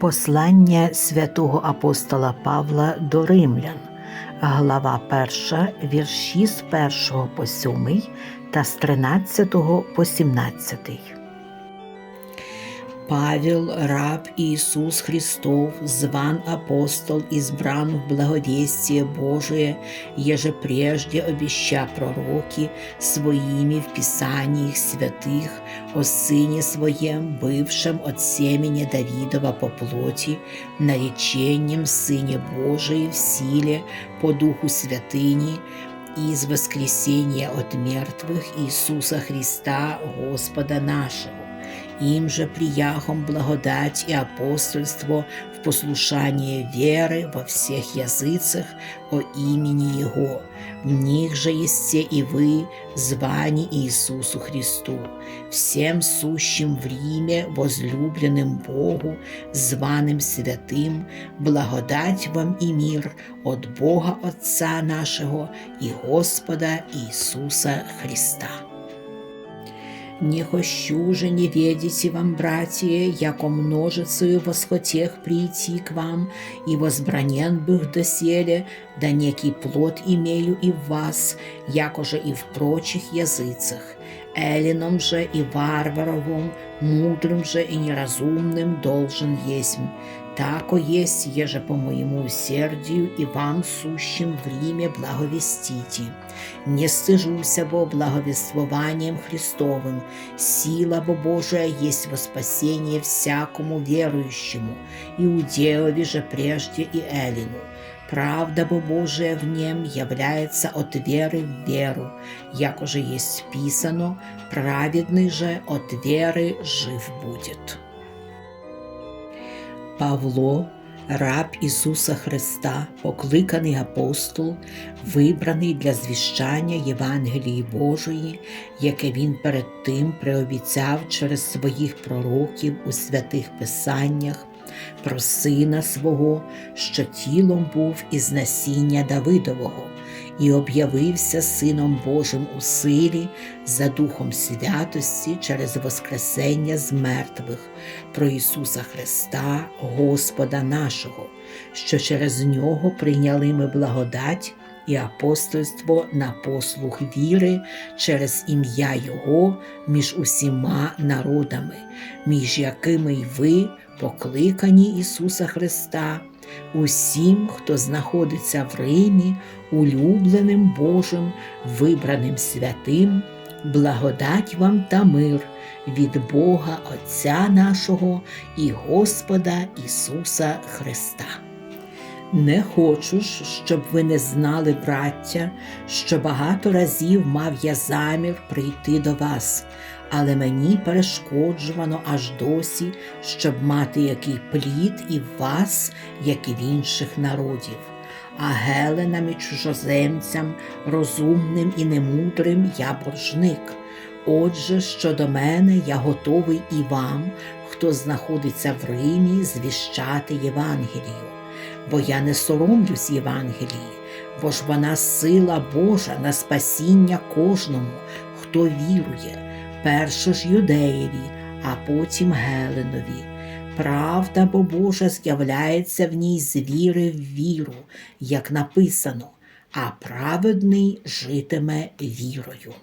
Послання святого апостола Павла до римлян, глава 1, вірші з 1 по 7 та з 13 по 17. Павел, раб Иисус Христов, зван апостол, избран в благовестие Божие, еже прежде обеща пророки своими в Писаниях святых о Сыне Своем, бывшем от семени Давидова по плоти, наречением Сыне Божией в силе по Духу Святыни, из воскресения от мертвых Иисуса Христа, Господа нашего им же прияхом благодать и апостольство в послушание веры во всех языцах о имени Его. В них же есть и вы, звани Иисусу Христу, всем сущим в Риме, возлюбленным Богу, званым святым, благодать вам и мир от Бога Отца нашего и Господа Иисуса Христа. Не хочу же не ведите вам, братья, яко множицею восхотех прийти к вам, и возбранен бых доселе, да некий плод имею и в вас, яко же и в прочих языцах. Эллином же и варваровым, мудрым же и неразумным должен есть. Тако есть, еже по моему усердию и вам сущим в Риме благовестите. Не стыжуся бо благовествованием Христовым, сила бо Божия есть во спасение всякому верующему, иудееве же прежде и Эллину. Правда бо Божия в нем является от веры в веру, як уже есть писано, праведный же от веры жив будет. Павло, раб Ісуса Христа, покликаний апостол, вибраний для звіщання Євангелії Божої, яке він перед тим приобіцяв через своїх пророків у святих Писаннях, про сина свого, що тілом був із насіння Давидового, і об'явився Сином Божим у силі за Духом святості через Воскресення з мертвих, про Ісуса Христа, Господа нашого, що через нього прийняли ми благодать. І апостольство на послуг віри через ім'я Його між усіма народами, між якими й ви, покликані Ісуса Христа, усім, хто знаходиться в Римі, улюбленим Божим, вибраним святим, благодать вам та мир від Бога Отця нашого і Господа Ісуса Христа. Не хочу ж, щоб ви не знали, браття, що багато разів мав я замір прийти до вас, але мені перешкоджувано аж досі, щоб мати який плід і в вас, як і в інших народів. А геленам і чужоземцям, розумним і немудрим я боржник. Отже, щодо мене, я готовий і вам, хто знаходиться в Римі, звіщати Євангелію бо я не соромлюсь Євангелії, бо ж вона сила Божа на спасіння кожному, хто вірує, перше ж юдеєві, а потім Геленові. Правда бо Божа з'являється в ній з віри в віру, як написано, а праведний житиме вірою.